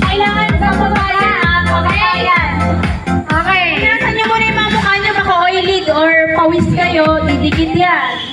Kailangan sa kabayan. Kabayan. Okay. Inasan niyo muna yung mga mukha niyo baka oilid or pawis kayo. Didikit yan.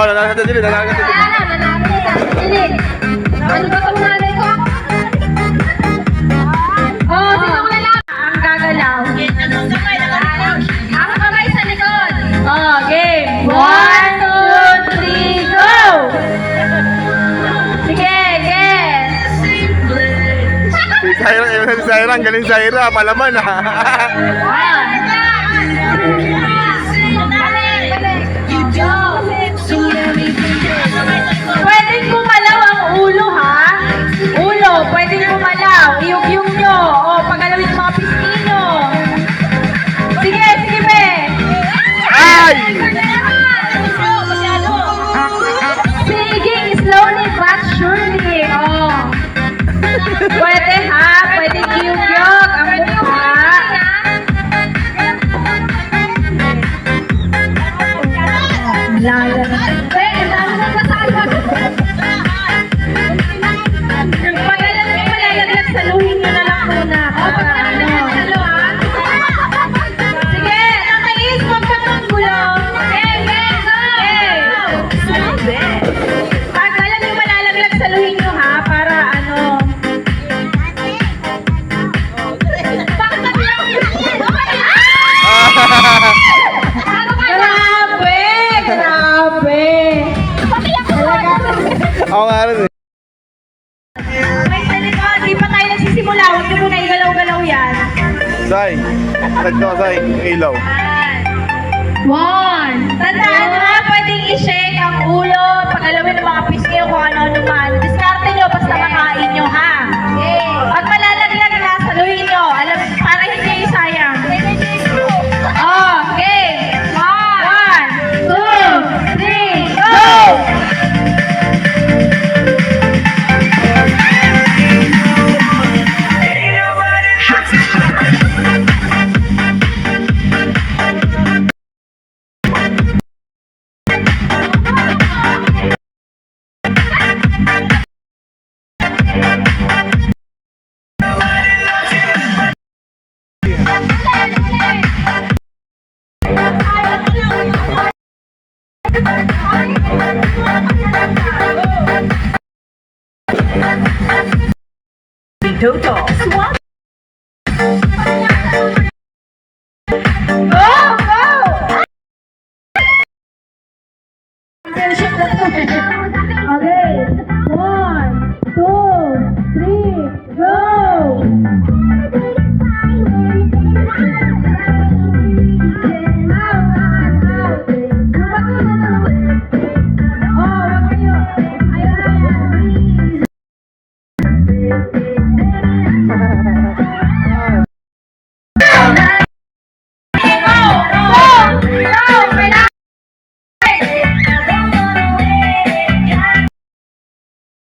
Oh, nanagat din, nanagat din. Ano ba itong nanay ko? Oh, sinong lalaki? Ang gagalaw. Ang kamay sa likod. Oh, game. One, two, three, go! Sige, yes. Si Zaira, eh, si Zaira, ang galing Zaira, palaman ha. Pwedeng nyo. Ako nga rin eh. May salita, di pa tayo nagsisimula. Huwag nyo muna igalaw-galaw yan. Zay, tagto ka Zay, ilaw. One. Tandaan ha, pwedeng i-shake ang ulo, Dodo. Swat. Go, go! Okay. One.